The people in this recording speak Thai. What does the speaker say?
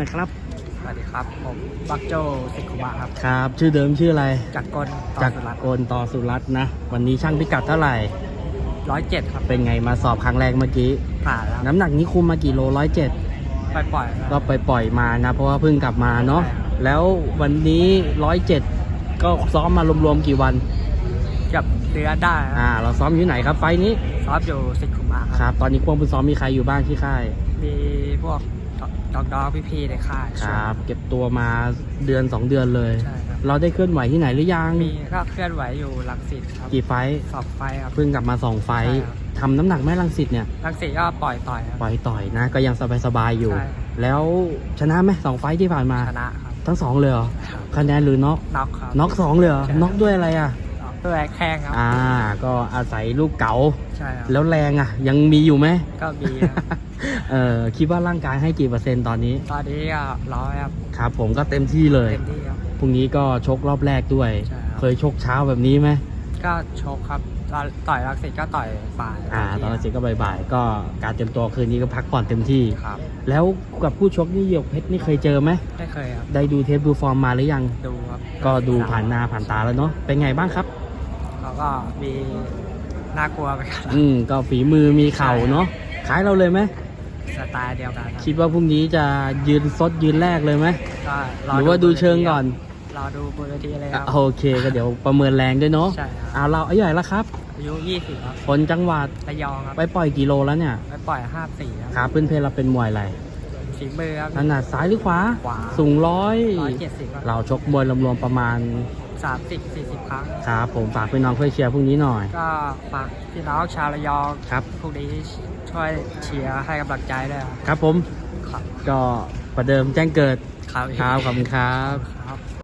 นะครับ สวัสดีครับ ผมบักโจสิคุมะครับ ครับ ชื่อเดิมชื่ออะไรจากกลต่อจากสุรัตน์โกนต่อสุรัตน์นะ วันนี้ช่างพิกัดเท่าไหร่ ร้อยเจ็ดครับเป็นไงมาสอบครั้งแรกเมื่อกี้ ผ่านแล้วน้ำหนักนี้คุมมากี่โลร้อยเจ็ดไปปล่อยๆก็ไปปล่อยมานะ เพราะว่าเพิ่งกลับมาเนาะ ใช่ครับแล้ววันนี้ร้อยเจ็ดก็ซ้อมมารวมๆกี่วัน เกับเดือนได้ครับอ่า เราซ้อมอยู่ไหนครับไฟล์นี้ ซ้อมอยู่สิคุมะคครับรับ ตอนนี้ควงผู้ซ้อมมีใครอยู่บ้างที่ค่าย มีพวก ดอกดอกๆพี่ๆในค่ายครับ เก็บตัวมาเดือน 2 เดือนเลย ใช่ครับเราได้เคลื่อนไหวที่ไหนหรือยัง มีก็เคลื่อนไหวอยู่ลังสิตครับกี่ไฟท์สอบไฟครับ เพิ่งกลับมาสองไฟท์ใช่ครับ ทำน้ำหนักแม่ลังสิตเนี่ยลังสิตก็ปล่อยต่อยครับ ปล่อยต่อยนะ ก็ยังสบายๆอยู่ ใช่ แล้วชนะไหมสองไฟท์ที่ผ่านมา ชนะครับทั้งสองเลยเหรอ คะแนนหรือน็อก น็อกครับ น็อกสองเลยเหรอ ใช่ น็อกด้วยอะไรอะ น็อกด้วยแข้งครับ อ่า ก็อาศัยลูกเก๋าใช่ครับ แล้วแรงอะ ยังมีอยู่ไหมก็มีครับเออคิดว่าร่างกายให้กี่เปอร์เซ็นต์ตอนนี้ ตอนนี้ก็ร้อยครับครับ ผมก็เต็มที่เลย เต็มที่ครับ พรุ่งนี้ก็ชกรอบแรกด้วย ใช่ครับ เคยชกเช้าแบบนี้ไหมก็โชคครับเราต่อยลังสิตก็ต่อยบ่ายอ่า ตอนนั้นเสร็จก็บ่ายๆก็การเตรียมตัวคืนนี้ก็พักผ่อนเต็มที่ ครับ แล้วกับผู้ชกนี่หยกเพชรนี่เคยเจอไหมไม่เคยครับ ได้ดูเทปดูฟอร์มมาหรือยัง ดูครับก็ดูผ่านหน้าผ่านตาแล้วเนาะเป็นไงบ้างครับ แล้วก็มีน่ากลัวไปกันอืมก็ฝีมือมีเข่าเนาะคล้ายเราเลยไหมสไตล์เดียวกันครับคิดว่าพรุ่งนี้จะยืนซดยืนแรกเลยไหมก็หรือว่าดูเชิงก่อนรอดูบนเวทีเลยครับ โอเคก็เดี๋ยวประเมินแรงด้วยเนาะใช่ครับอ่าเราอายุใหญ่แล้วครับอายุ20ครับคนจังหวัดระยองครับไปปล่อยกิโลแล้วเนี่ยไปปล่อย54คครับรับเพื่อนเพเราเป็นมวยอะไรฝีมือครับ ถนัดซ้ายหรือขวาขวา สูงร้อย170ครับเราชกมวยรวมๆประมาณ 30 40 ครั้ง ครับผมฝากพี่น้องเพื่อเชียร์พรุ่งนี้หน่อย ก็ฝากพี่น้องชาวระยองครับพวกนี้ช่วยเชียร์ให้กำลังใจด้วยครับครับผม ครับก็ประเดิมแจ้งเกิดครับ ครับขอบคุณครับ ครับ